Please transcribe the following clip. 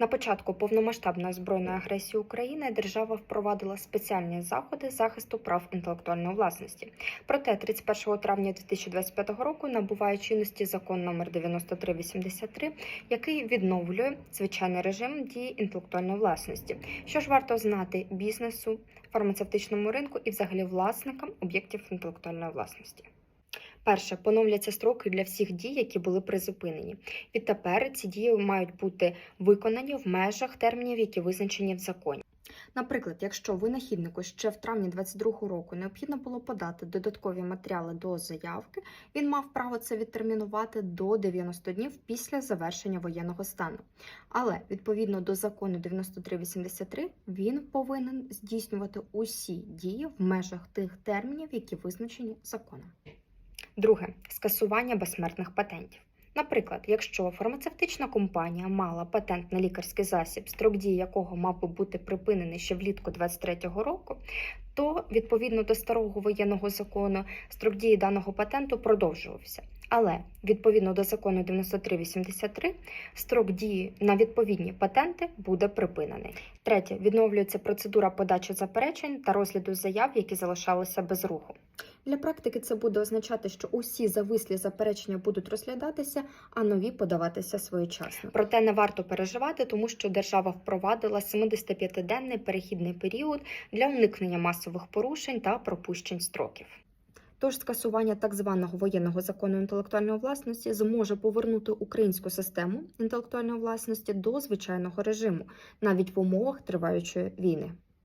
На початку повномасштабної збройної агресії України держава впровадила спеціальні заходи захисту прав інтелектуальної власності. Проте 31 травня 2025 року набуває чинності закон номер 9383, який відновлює звичайний режим дії інтелектуальної власності. Що ж варто знати бізнесу, фармацевтичному ринку і взагалі власникам об'єктів інтелектуальної власності? Перше, поновляться строки для всіх дій, які були призупинені. Відтепер ці дії мають бути виконані в межах термінів, які визначені в законі. Наприклад, якщо винахіднику ще в травні 2022 року необхідно було подати додаткові матеріали до заявки, він мав право це відтермінувати до 90 днів після завершення воєнного стану. Але відповідно до закону 9383 він повинен здійснювати усі дії в межах тих термінів, які визначені законом. Друге скасування безсмертних патентів. Наприклад, якщо фармацевтична компанія мала патент на лікарський засіб, строк дії якого мав би бути припинений ще влітку 2023 року, то відповідно до старого воєнного закону строк дії даного патенту продовжувався. Але відповідно до закону 9383 строк дії на відповідні патенти буде припинений. Третє відновлюється процедура подачі заперечень та розгляду заяв, які залишалися без руху. Для практики це буде означати, що усі завислі заперечення будуть розглядатися, а нові подаватися своєчасно. Проте не варто переживати, тому що держава впровадила 75-денний перехідний період для уникнення масових порушень та пропущень строків. Тож скасування так званого воєнного закону інтелектуальної власності зможе повернути українську систему інтелектуальної власності до звичайного режиму, навіть в умовах триваючої війни.